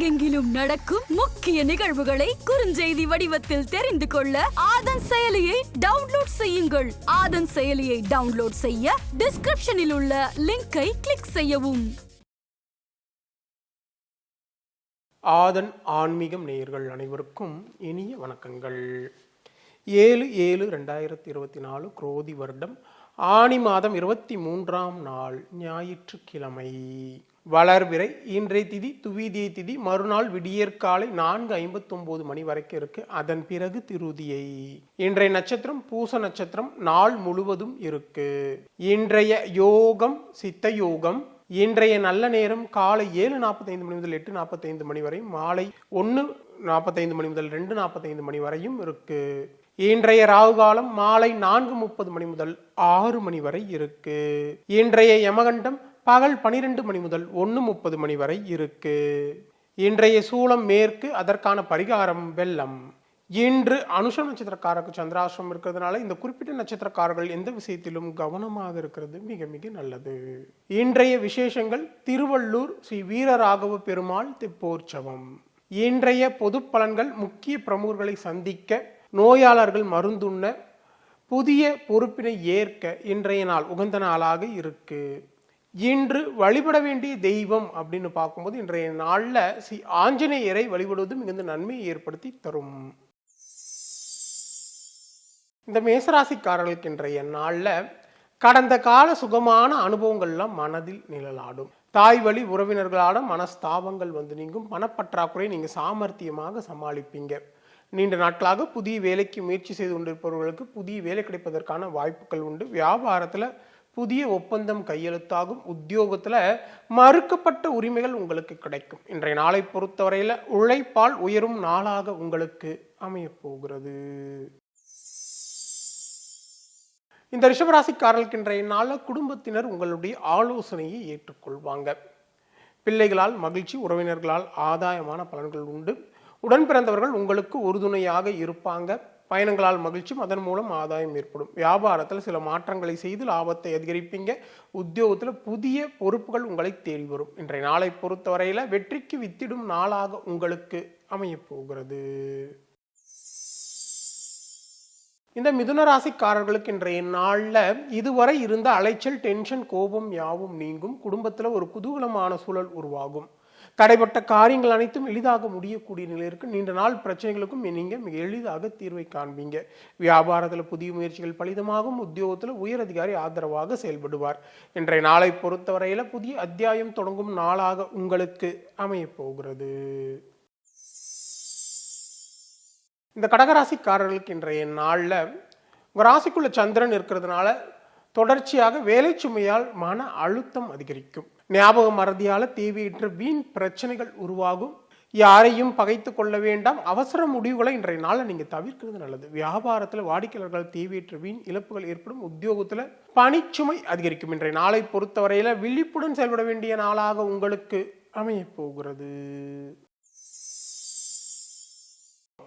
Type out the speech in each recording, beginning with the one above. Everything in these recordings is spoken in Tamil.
உலகெங்கிலும் நடக்கும் முக்கிய நிகழ்வுகளை குறுஞ்செய்தி வடிவத்தில் தெரிந்து கொள்ள ஆதன் செயலியை டவுன்லோட் செய்யுங்கள். ஆதன் செயலியை டவுன்லோட் செய்ய டிஸ்கிரிப்ஷனில் உள்ள லிங்கை கிளிக் செய்யவும். ஆதன் ஆன்மீகம் நேயர்கள் அனைவருக்கும் இனிய வணக்கங்கள். ஏழு ஏழு ரெண்டாயிரத்தி இருபத்தி நாலு குரோதி வருடம். ஆனி மாதம் இருபத்தி மூன்றாம் நாள் ஞாயிற்றுக்கிழமை. வளர்விரை இன்றைய திதி துவிதியை திதி மறுநாள் விடியற்காலை நான்கு ஐம்பத்தொம்போது மணி வரைக்கும் இருக்கு. அதன் பிறகு திருதியை. இன்றைய நட்சத்திரம் பூச நட்சத்திரம் நாள் முழுவதும் இருக்கு. இன்றைய யோகம் சித்த யோகம் இன்றைய நல்ல நேரம் காலை ஏழு நாற்பத்தைந்து மணி முதல் எட்டு நாற்பத்தைந்து மணி வரை மாலை ஒன்று நாற்பத்தைந்து மணி முதல் ரெண்டு நாற்பத்தைந்து மணி வரையும் இருக்கு. இன்றைய ராகு காலம் மாலை நான்கு முப்பது மணி முதல் ஆறு மணி வரை இருக்கு. இன்றைய யமகண்டம் பகல் பனிரெண்டு மணி முதல் ஒன்று முப்பது மணி வரை இருக்கு. இன்றைய சூளம் மேற்கு அதற்கான பரிகாரம் வெள்ளம். இன்று அனுஷ நட்சத்திரக்காரருக்கு சந்திராசிரம் இருக்கிறதுனால இந்த குறிப்பிட்ட நட்சத்திரக்காரர்கள் எந்த விஷயத்திலும் கவனமாக இருக்கிறது மிக மிக நல்லது. இன்றைய விசேஷங்கள் திருவள்ளூர் ஸ்ரீ வீரராகவ பெருமாள் திப்போற்சவம். இன்றைய பொது பலன்கள் முக்கிய பிரமுகர்களை சந்திக்க நோயாளர்கள் மருந்துண்ண புதிய பொறுப்பினை ஏற்க இன்றைய நாள் உகந்த நாளாக இருக்கு. இன்று வழிபட வேண்டிய தெய்வம் அப்படின்னு பார்க்கும்போது இன்றைய நாளில் ஸ்ரீ ஆஞ்சநேயரை வழிபடுவது மிகுந்த நன்மையை ஏற்படுத்தி தரும். இந்த மேசராசிக்காரர்களுக்கு இன்றைய நாளில் கடந்த கால சுகமான அனுபவங்கள்லாம் மனதில் நிழலாடும். தாய் வழி உறவினர்களான மனஸ்தாபங்கள் வந்து நீங்கும். பணப்பற்றாக்குறை நீங்கள் சாமர்த்தியமாக சமாளிப்பீங்க. நீண்ட நாட்களாக புதிய வேலைக்கு முயற்சி செய்து கொண்டிருப்பவர்களுக்கு புதிய வேலை கிடைப்பதற்கான வாய்ப்புகள் உண்டு. வியாபாரத்தில் புதிய ஒப்பந்தம் கையெழுத்தாகும் உத்தியோகத்தில் மறுக்கப்பட்ட உரிமைகள் உங்களுக்கு கிடைக்கும். இன்றைய நாளை பொறுத்தவரையில் உழைப்பால் உயரும் நாளாக உங்களுக்கு அமையப் போகிறது. இந்த ரிஷபராசிக்காரர்களுக்கு இன்றைய நாளில் குடும்பத்தினர் உங்களுடைய ஆலோசனையை ஏற்றுக்கொள்வாங்க. பிள்ளைகளால் மகிழ்ச்சி உறவினர்களால் ஆதாயமான பலன்கள் உண்டு. உடன் பிறந்தவர்கள் உங்களுக்கு உறுதுணையாக இருப்பாங்க. பயணங்களால் மகிழ்ச்சியும் அதன் மூலம் ஆதாயம் ஏற்படும். வியாபாரத்தில் சில மாற்றங்களை செய்து லாபத்தை அதிகரிப்பீங்க. உத்தியோகத்தில் புதிய பொறுப்புகள் உங்களை தேடி வரும். இன்றைய நாளை பொறுத்தவரையில் வெற்றிக்கு வித்திடும் நாளாக உங்களுக்கு அமையப்போகிறது இந்த மிதுன ராசிக்காரர்களுக்கு இன்றைய நாளில் இதுவரை இருந்த அலைச்சல் டென்ஷன் கோபம் யாவும் நீங்கும். குடும்பத்தில் ஒரு குதூகலமான சூழல் உருவாகும். தடைப்பட்ட காரியங்கள் அனைத்தும் எளிதாக முடியக்கூடிய நிலை இருக்குது நீண்ட நாள் பிரச்சனைகளுக்கும் நீங்கள் மிக எளிதாக தீர்வை காண்பீங்க. வியாபாரத்தில் புதிய முயற்சிகள் பலிதமாகும். உத்தியோகத்தில் உயர் அதிகாரி ஆதரவாக செயல்படுவார். இன்றைய நாளை பொறுத்தவரையில் புதிய அத்தியாயம் தொடங்கும் நாளாக உங்களுக்கு அமையப்போகிறது இந்த கடகராசிக்காரர்களுக்கு இன்றைய நாளில் உங்கள் ராசிக்குள்ள சந்திரன் இருக்கிறதுனால தொடர்ச்சியாக வேலை சுமையால் மன அழுத்தம் அதிகரிக்கும். ஞாபக மறதியால் தேவையற்ற வீண் பிரச்சனைகள் உருவாகும். யாரையும் பகைத்து கொள்ள வேண்டாம். அவசர முடிவுகளை இன்றைய நாளில் நீங்கள் தவிர்க்கிறது நல்லது. வியாபாரத்தில் வாடிக்கையாளர்கள் தேவையற்ற வீண் இழப்புகள் ஏற்படும். உத்தியோகத்தில் பணிச்சுமை அதிகரிக்கும். இன்றைய நாளை பொறுத்தவரையில் விழிப்புடன் செயல்பட வேண்டிய நாளாக உங்களுக்கு அமையப்போகிறது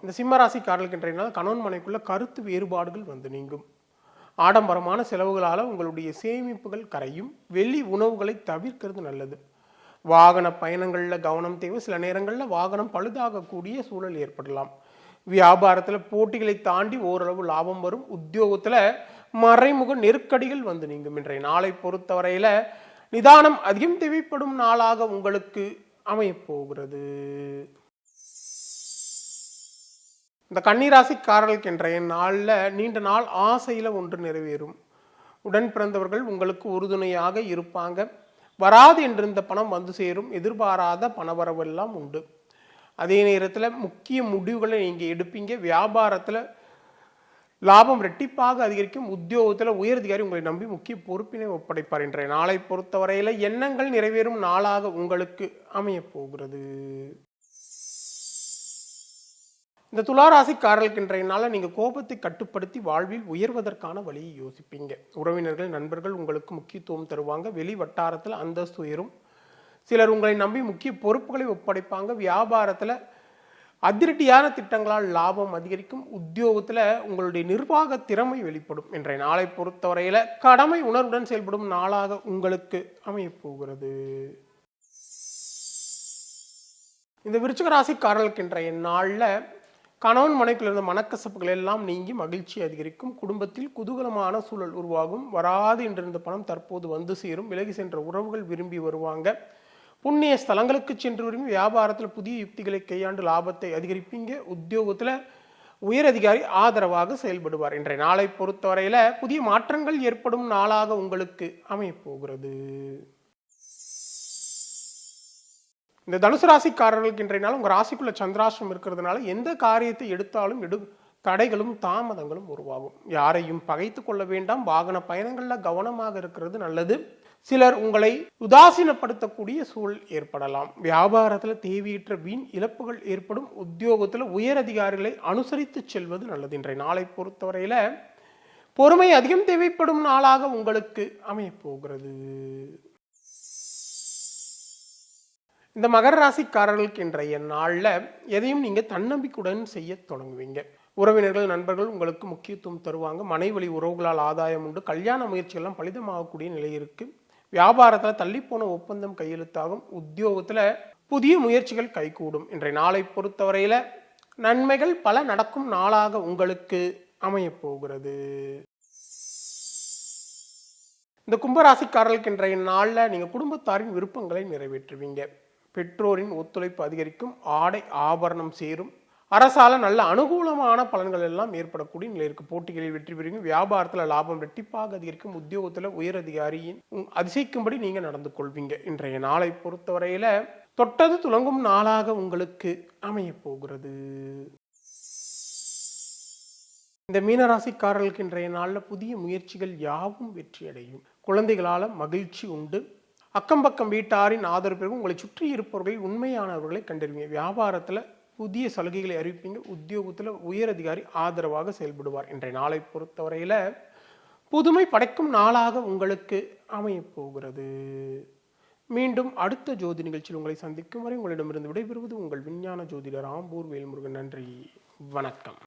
இந்த சிம்மராசிக்காரர்களுக்கு இன்றைய நாள் கணவன் மனைக்குள்ள கருத்து வேறுபாடுகள் வந்து நீங்கும். ஆடம்பரமான செலவுகளால் உங்களுடைய சேமிப்புகள் கரையும். வெளி உணவுகளை தவிர்க்கிறது நல்லது. வாகன பயணங்களில் கவனம் தேவை. சில நேரங்களில் வாகனம் பழுதாகக்கூடிய சூழல் ஏற்படலாம். வியாபாரத்தில் போட்டிகளை தாண்டி ஓரளவு லாபம் வரும். உத்தியோகத்தில் மறைமுக நெருக்கடிகள் வந்து நீங்கும். இன்றைய நாளை பொறுத்தவரையில் நிதானம் அதிகம் தேவைப்படும் நாளாக உங்களுக்கு அமையப்போகிறது இந்த கன்னிராசிக்காரர்களுக்கு என் நாளில் நீண்ட நாள் ஆசையில் ஒன்று நிறைவேறும். உடன் பிறந்தவர்கள் உங்களுக்கு உறுதுணையாக இருப்பாங்க. வராது என்றிருந்த பணம் வந்து சேரும். எதிர்பாராத பணவரவெல்லாம் உண்டு. அதே நேரத்தில் முக்கிய முடிவுகளை நீங்கள் எடுப்பீங்க. வியாபாரத்தில் லாபம் ரெட்டிப்பாக அதிகரிக்கும். உத்தியோகத்தில் உயரதிகாரி உங்களை நம்பி முக்கிய பொறுப்பினை ஒப்படைப்பார் இன்றைய நாளை பொறுத்தவரையில் எண்ணங்கள் நிறைவேறும் நாளாக உங்களுக்கு அமையப் போகிறது. இந்த துளாராசிக்காரர்களுக்கு இன்றைய நாளில் நீங்கள் கோபத்தை கட்டுப்படுத்தி வாழ்வில் உயர்வதற்கான வழியை யோசிப்பீங்க. உறவினர்கள் நண்பர்கள் உங்களுக்கு முக்கியத்துவம் தருவாங்க. வெளி வட்டாரத்தில் அந்தஸ்து உயரும். சிலர் உங்களை நம்பி முக்கிய பொறுப்புகளை ஒப்படைப்பாங்க. வியாபாரத்தில் அதிரடியான திட்டங்களால் லாபம் அதிகரிக்கும். உத்தியோகத்தில் உங்களுடைய நிர்வாக திறமை வெளிப்படும். இன்றைய நாளை பொறுத்தவரையில் கடமை உணர்வுடன் செயல்படும் நாளாக உங்களுக்கு அமையப்போகிறது. இந்த விருச்சிக ராசிக்காரர்களுக்கு இன்றைய நாளில் கணவன் மனைக்குள்ள இருந்த மனக்கசப்புகள் எல்லாம் நீங்கி மகிழ்ச்சி அதிகரிக்கும். குடும்பத்தில் குதூகலமான சூழல் உருவாகும். வராது என்றிருந்த பணம் தற்போது வந்து சேரும். விலகி சென்ற உறவுகள் விரும்பி வருவாங்க. புண்ணிய ஸ்தலங்களுக்கு சென்று விரும்பி வியாபாரத்தில் புதிய யுக்திகளை கையாண்டு லாபத்தை அதிகரிப்பீங்க. உத்தியோகத்தில் உயர் அதிகாரி ஆதரவாக செயல்படுவார். இன்றைய நாளை பொறுத்தவரையில் புதிய மாற்றங்கள் ஏற்படும் நாளாக உங்களுக்கு அமையப்போகிறது இந்த தனுசு ராசிக்காரர்களுக்கு இன்றைய நாள் உங்க ராசிக்குள்ள சந்திராசிரம் இருக்கிறதுனால எந்த காரியத்தை எடுத்தாலும் எடு தடைகளும் தாமதங்களும் உருவாகும். யாரையும் பகைத்து கொள்ள வேண்டாம். வாகன பயணங்களில் கவனமாக இருக்கிறது நல்லது. சிலர் உங்களை உதாசீனப்படுத்தக்கூடிய சூழல் ஏற்படலாம். வியாபாரத்தில் தேவையற்ற வீண் இழப்புகள் ஏற்படும். உத்தியோகத்தில் உயர் அதிகாரிகளை அனுசரித்து செல்வது நல்லது. இன்றைய நாளை பொறுத்தவரையில் பொறுமை அதிகம் தேவைப்படும் நாளாக உங்களுக்கு அமையப்போகிறது இந்த மகர ராசிக்காரர்களுக்கு இன்றைய நாளில் எதையும் நீங்கள் தன்னம்பிக்கையுடன் செய்ய தொடங்குவீங்க. உறவினர்கள் நண்பர்கள் உங்களுக்கு முக்கியத்துவம் தருவாங்க. மனைவழி உறவுகளால் ஆதாயம் உண்டு. கல்யாண முயற்சிகள்லாம் பலிதமாகக்கூடிய நிலை இருக்கு. வியாபாரத்தில் தள்ளிப்போன ஒப்பந்தம் கையெழுத்தாகும். உத்தியோகத்தில் புதிய முயற்சிகள் கைகூடும். இன்றைய நாளை பொறுத்தவரையில் நன்மைகள் பல நடக்கும் நாளாக உங்களுக்கு அமையப்போகிறது இந்த கும்பராசிக்காரர்களுக்கு இன்றைய நாளில் நீங்கள் குடும்பத்தாரின் விருப்பங்களை நிறைவேற்றுவீங்க. பெற்றோரின் ஒத்துழைப்பு அதிகரிக்கும் ஆடை ஆபரணம் சேரும். அரசால நல்ல அனுகூலமான பலன்கள் எல்லாம் ஏற்படக்கூடிய நிலை இருக்கு போட்டிகளில் வெற்றி பெறுவீங்க வியாபாரத்தில் லாபம் ரெட்டிப்பாக அதிகரிக்கும் உத்தியோகத்தில் உயர் அதிகாரியின் அதிசயிக்கும்படி நீங்க நடந்து கொள்வீங்க. இன்றைய நாளை பொறுத்தவரையில தொட்டது துலங்கும் நாளாக உங்களுக்கு அமைய போகிறது. இந்த மீனராசிக்காரர்களுக்கு இன்றைய நாளில் புதிய முயற்சிகள் யாவும் வெற்றியடையும். குழந்தைகளால் மகிழ்ச்சி உண்டு. அக்கம் பக்கம் வீட்டாரின் ஆதரவு பெறும். உங்களை சுற்றி இருப்பவர்களில் உண்மையானவர்களை கண்டறிவீங்க. வியாபாரத்தில் புதிய சலுகைகளை அறிவிப்பீங்க. உத்தியோகத்தில் உயர் அதிகாரி ஆதரவாக செயல்படுவார். இன்றைய நாளை பொறுத்தவரையில் புதுமை படைக்கும் நாளாக உங்களுக்கு அமையப்போகிறது மீண்டும் அடுத்த ஜோதி நிகழ்ச்சியில் உங்களை சந்திக்கும் வரை உங்களிடமிருந்து விடைபெறுவது உங்கள் விஞ்ஞான ஜோதிடர் ஆம்பூர் வேல்முருகன். நன்றி. வணக்கம்.